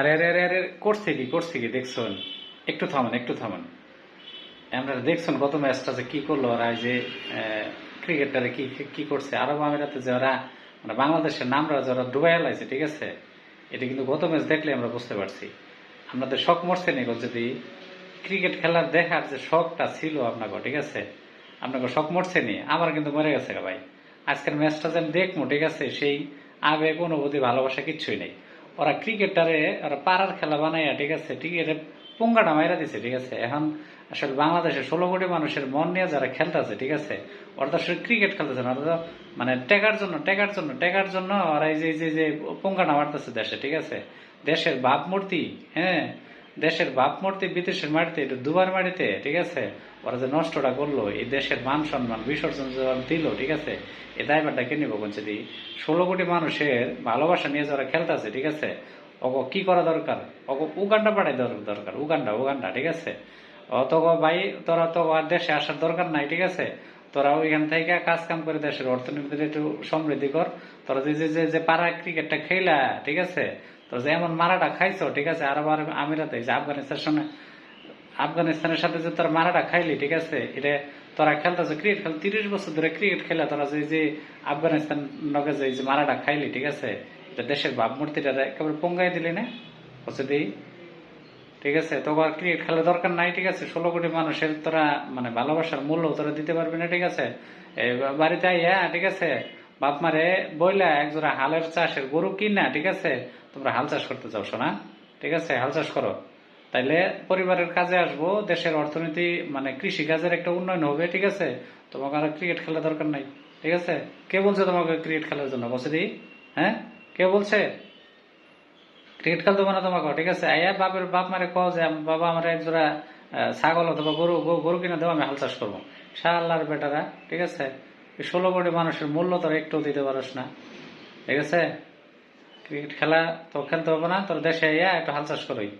আরে আরে আরে আরে করছে কি করছে কি, দেখছেন? একটু থামান একটু থামান। আমরা দেখছেন গত ম্যাচটা যে কি করল ওরা যে ক্রিকেটারে কি কি করছে? আরব আমিরাতে যে ওরা মানে বাংলাদেশের নামরা যারা ডুবাই লাইছে ঠিক আছে? এটা কিন্তু গত ম্যাচ দেখলে আমরা বুঝতে পারছি। আপনাদের শখ মরছে নি যদি ক্রিকেট খেলার দেখার যে শখটা ছিল আপনাকে ঠিক আছে? আপনাকে শখ মরছে নি, আমার কিন্তু মরে গেছে ভাই। আজকের ম্যাচটা যেন দেখব ঠিক আছে? সেই আবেগ, অনুভূতি, ভালোবাসা কিচ্ছুই নেই। ওরা ক্রিকেটারে ওরা পাড়ার খেলা বানাইয়া, ঠিক আছে, ঠিক ক্রিকেটে পুঙ্গাটা মাইরা দিছে, ঠিক আছে। এখন আসলে বাংলাদেশের ষোলো কোটি মানুষের মন নিয়ে যারা খেলতেছে, ঠিক আছে, ওরা তো আসলে ক্রিকেট খেলতেছে না, ওরা তো মানে টেকার জন্য টেকার জন্য টেকার জন্য ওরা এই যে যে পুঙ্গাটা মারতেছে দেশে, ঠিক আছে। দেশের ভাবমূর্তি মূর্তি হ্যাঁ দেশের বাপ মূর্তি, বিদেশের মাটিতে একটু দুবার মাটিতে, ঠিক আছে? ওরা যে নষ্টটা করল, এই দেশের মান সম্মান বিসর্জন দিল, ঠিক আছে? এই দায়ভারটা কে নিবো বলছে দি? ষোলো কোটি মানুষের ভালোবাসা নিয়ে যারা খেলতেছে, ঠিক আছে? ওগো কি করা দরকার? ওগো উগান্ডা পাঠাই দর- দরকার, উগান্ডা উগান্ডা, ঠিক আছে? অত ভাই, তোরা তো আর দেশে আসার দরকার নাই, ঠিক আছে? তোরা ওইখান থেকে কাজ কাম করে দেশের অর্থনীতিতে একটু সমৃদ্ধি কর। তোরা যে- যে যে পাড়া ক্রিকেটটা খেলা, ঠিক আছে? তোরা যে এমন মারাটা খাইছো, ঠিক আছে? আরব আরব আমিরাতে আফগানিস্তানের সঙ্গে আফগানিস্তানের সাথে যে তোরা মারাটা খাইলি, ঠিক আছে? এটা তোরা খেলতেছে ক্রিকেট খেল তিরিশ বছর ধরে ক্রিকেট খেলে তোরা যে যে আফগানিস্তান নগে যে যে মারাটা খাইলি, ঠিক আছে? এটা দেশের ভাবমূর্তিটা একেবারে পঙ্গাই দিলি না? হচ্ছে দিই। ঠিক আছে? তো আর ক্রিকেট খেলার দরকার নাই, ঠিক আছে? ষোলো কোটি মানুষের তোরা মানে ভালোবাসার মূল্য তোরা দিতে পারবি না, ঠিক আছে? বাড়িতে আইয়া, ঠিক আছে? বাপ মারে বইলা একজোড়া হালের চাষের গরু কিনা, ঠিক আছে? তোমরা হাল চাষ করতে চাও শোনা ঠিক আছে, হাল চাষ করো। তাইলে পরিবারের কাজে আসব, দেশের অর্থনীতি মানে কৃষি কাজের একটা উন্নয়ন হবে, ঠিক আছে? তোমাকে আর ক্রিকেট খেলার দরকার নাই, ঠিক আছে? কে বলছে তোমাকে ক্রিকেট খেলার জন্য? বসে দিই হ্যাঁ? কে বলছে? ক্রিকেট খেলতে না তোমাকে, ঠিক আছে? আয়া বাপের বাপ মারে কও যে বাবা আমার একজোড়া ছাগল অথবা গরু, গরু- কিনে দেবো আমি হাল চাষ করব। শাল্লার বেটারা, ঠিক আছে? ষোলো কোটি মানুষের মূল্য তোরা একটু দিতে পারিস না। ঠিক আছে? ক্রিকেট খেলা তো খেলতে হবে না, তোর দেশে ইয়া একটু হাল চাষ করোই